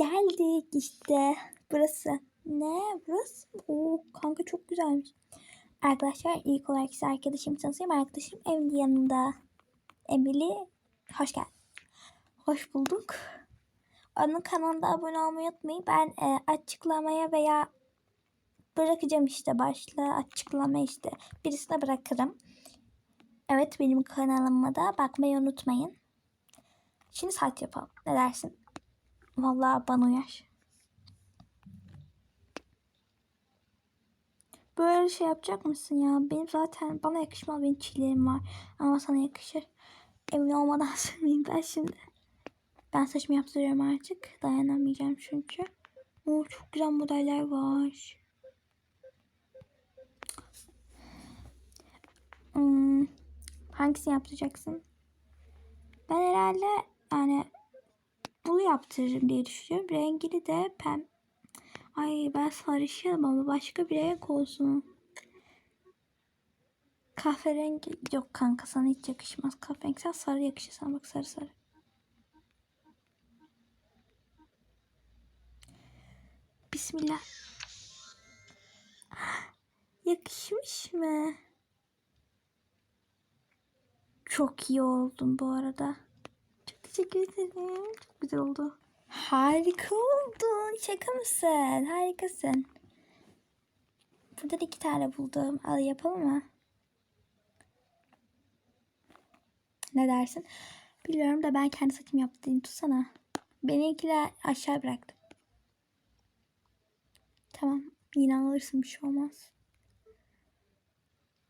Geldik işte. Burası. Ne? Burası? Oo kanka çok güzelmiş. Arkadaşlar ilk olarak size arkadaşımı tanıtayım. Arkadaşım Emily yanında. Emily hoş geldin. Hoş bulduk. Onun kanalına abone olmayı unutmayın. Ben e, açıklamaya veya bırakacağım işte başlığı açıklama işte. Birisine bırakırım. Evet benim kanalıma da bakmayı unutmayın. Şimdi saat yapalım. Ne dersin? Vallahi bana uyar. Böyle şey yapacak mısın ya? Benim zaten bana yakışmaz. Benim çilerim var. Ama sana yakışır. Emin olmadan söylemeyeyim ben şimdi. Ben saçımı yaptırıyorum artık. Dayanamayacağım çünkü. Oo, çok güzel modeller var. Hmm, hangisini yaptıracaksın? Ben herhalde yani bunu yaptırırım diye düşünüyorum. Rengini de pem. Ay ben sarışınım ama başka bir renk olsun. Kahverengi yok kanka sana hiç yakışmaz. Kahverengi sen sarı yakışır sana bak sarı sarı. Bismillah. Yakışmış mı? Çok iyi oldun bu arada. Teşekkür ederim. Çok güzel oldu. Harika oldun. Şaka mısın? Harikasın. Burada da iki tane buldum. Al yapalım mı? Ne dersin? Biliyorum da ben kendi saçımı yaptığını tutsana. Benimkiler aşağı bıraktım. Tamam. Yine alırsın bir şey olmaz.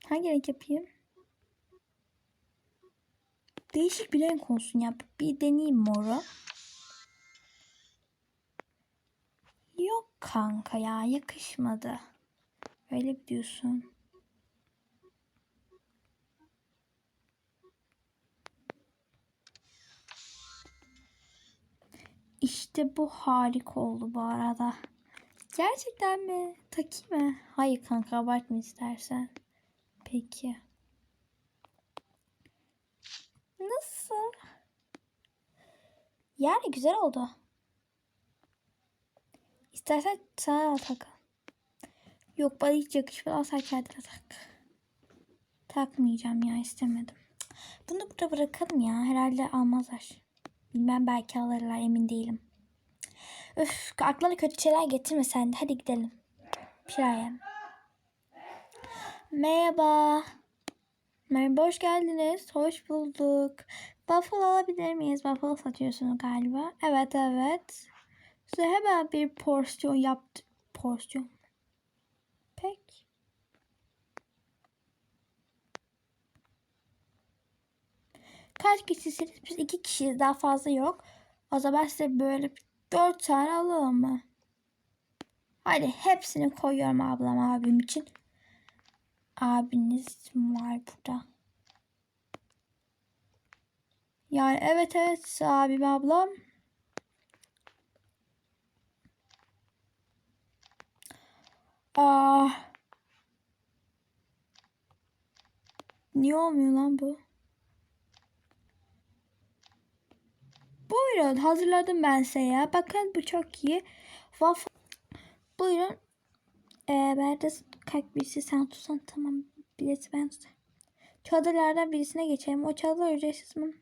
Hangi renk yapayım? Değişik bir renk olsun ya. Bir deneyeyim moru. Yok kanka ya yakışmadı. Öyle mi diyorsun? İşte bu harika oldu bu arada. Gerçekten mi? Takayım mı? Hayır kanka abartma istersen. Peki. Nasıl? Yani güzel oldu. İstersen sana tak. Yok bana hiç yakışmaz. Al sen kendine tak. Takmayacağım ya istemedim. Bunu burada bırakalım ya. Herhalde almazlar. Bilmem belki alırlar emin değilim. Öf aklına kötü şeyler getirme sen de. Hadi gidelim. Yiyelim. Merhaba. Merhaba hoş geldiniz. Hoş bulduk. Waffle alabilir miyiz? Waffle satıyorsunuz galiba. Evet evet. Size hemen bir porsiyon yaptı. Porsiyon. Pek. Kaç kişisiniz? Biz iki kişiyiz. Daha fazla yok. O zaman size böyle dört tane alalım mı? Hadi hepsini koyuyorum ablam abim için. Abiniz var burada. Yani evet evet abim ablam. Aa. Niye olmuyor lan bu? Buyurun hazırladım ben size ya. Bakın bu çok iyi. Waffle. Buyurun. Ee, ben de kalk birisi sen tutsan tamam. Birisi ben tutayım. Çadırlardan birisine geçelim. O çadırlar ücretsiz mi?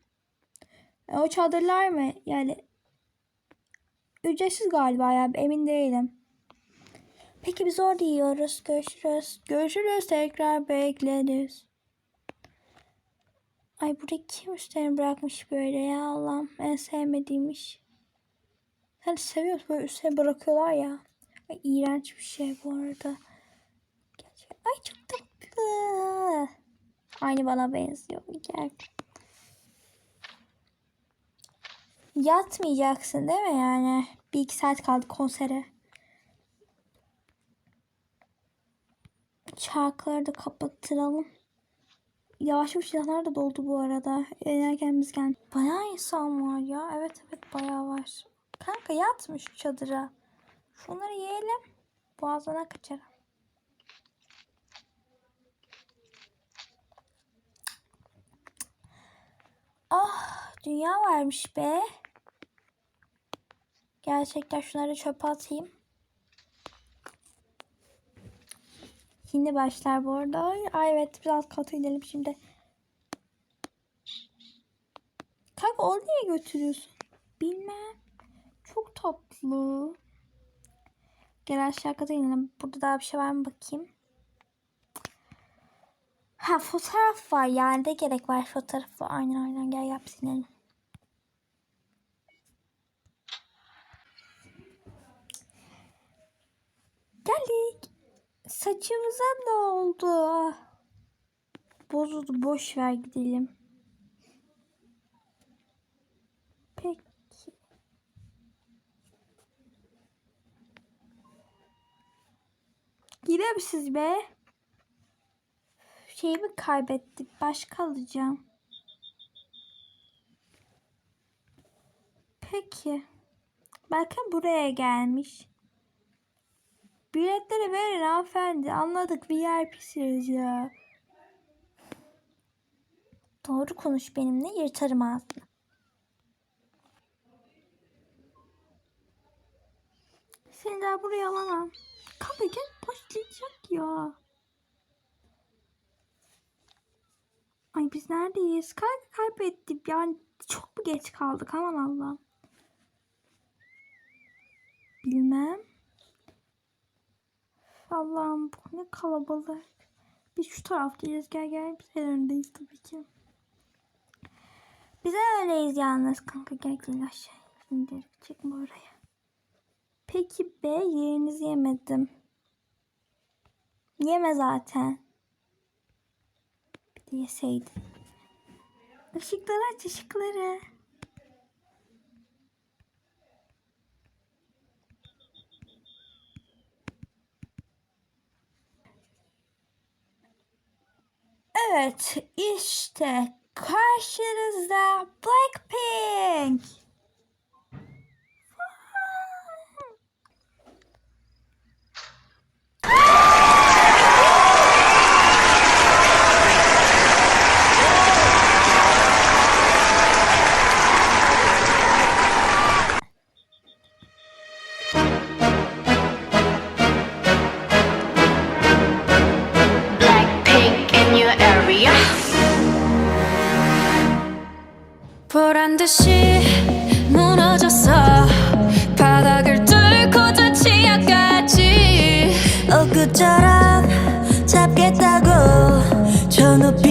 E, o çadırlar mı? Yani ücretsiz galiba ya emin değilim. Peki biz orada yiyoruz. Görüşürüz. Görüşürüz. Tekrar bekleriz. Ay burada kim üstlerini bırakmış böyle ya Allah'ım. En sevmediğim iş. Hani seviyoruz böyle üstüne bırakıyorlar ya. Ay, iğrenç bir şey bu arada. Gerçekten. Ay çok tatlı. Aynı bana benziyor. Gel. Yatmayacaksın değil mi yani? Bir iki saat kaldı konsere. Çarkları da kapattıralım. Yavaş yavaş insanlar da doldu bu arada. Enerken biz geldik. Bayağı insan var ya. Evet evet bayağı var. Kanka yatmış çadıra. Şunları yiyelim. Boğazına kaçarım. Ah dünya varmış be. Gerçekten şunları çöpe atayım. Yeni başlar bu arada. Ay, evet biz alt kata inelim şimdi. Kanka onu niye götürüyorsun? Bilmem. Çok tatlı. Gel aşağı kata inelim. Burada daha bir şey var mı bakayım. Ha fotoğraf var. Yani de gerek var fotoğrafı. Aynen aynen gel yap silelim. Geldik. Saçımıza ne oldu? Bozuldu. Boş ver gidelim. Peki. Gider misiniz be? Şeyimi kaybettim. Başka alacağım. Peki. Bakın buraya gelmiş. Biletleri verin hanımefendi. Anladık VIP'siniz ya. Doğru konuş benimle yırtarım ağzını. Seni daha buraya alamam. Kanka gel başlayacak ya. Ay biz neredeyiz? Kanka kaybettim. Yani çok mu geç kaldık? Aman Allah'ım. Bilmem. Allah'ım bu ne kalabalık. Biz şu taraftayız. Gel gel biz en öndeyiz tabii ki. Biz en öndeyiz yalnız kanka. Gel gel aşağı. Şimdi çekme oraya. Peki B yerinizi yemedim. Yeme zaten. Bir de yeseydin. Işıkları aç ışıkları. Evet işte karşınızda. Blackpink 보란 듯이 무너졌어. 바닥을 뚫고 저 치아까지 엊그처럼 잡겠다고 저 높이